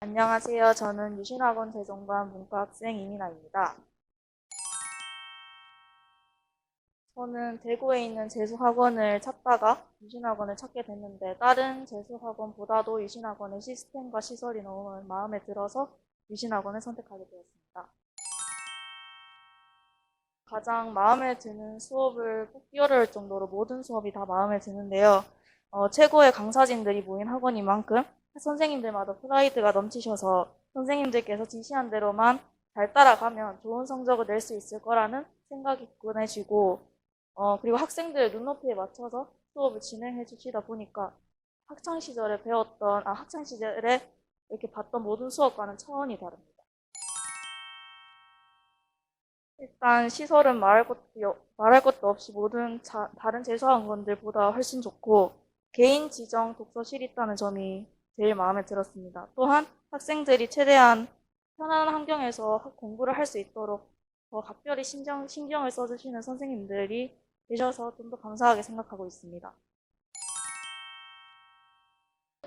안녕하세요. 저는 유신학원 재정반 문과학생 이민아입니다. 저는 대구에 있는 재수학원을 찾다가 유신학원을 찾게 됐는데 다른 재수학원보다도 유신학원의 시스템과 시설이 너무 마음에 들어서 유신학원을 선택하게 되었습니다. 가장 마음에 드는 수업을 뽑기 어려울 정도로 모든 수업이 다 마음에 드는데요. 어, 최고의 강사진들이 모인 학원인 만큼 선생님들마다 프라이드가 넘치셔서 선생님들께서 지시한 대로만 잘 따라가면 좋은 성적을 낼 수 있을 거라는 생각이 꺼내지고 어, 그리고 학생들의 눈높이에 맞춰서 수업을 진행해 주시다 보니까 학창 시절에 배웠던 아 학창 시절에 이렇게 봤던 모든 수업과는 차원이 다릅니다. 일단 시설은 말할 것도, 말할 것도 없이 모든 자- 다른 재수학원들보다 훨씬 좋고 개인 지정 독서실이 있다는 점이 제일 마음에 들었습니다. 또한 학생들이 최대한 편안한 환경에서 학- 공부를 할 수 있도록 더 각별히 신경, 신경을 써주시는 선생님들이 계셔서 좀 더 감사하게 생각하고 있습니다.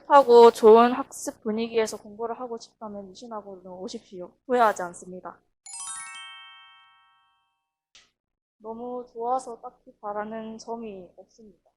하고 좋은 학습 분위기에서 공부를 하고 싶다면 유신학원으로 오십시오. 후회하지 않습니다. 너무 좋아서 딱히 바라는 점이 없습니다.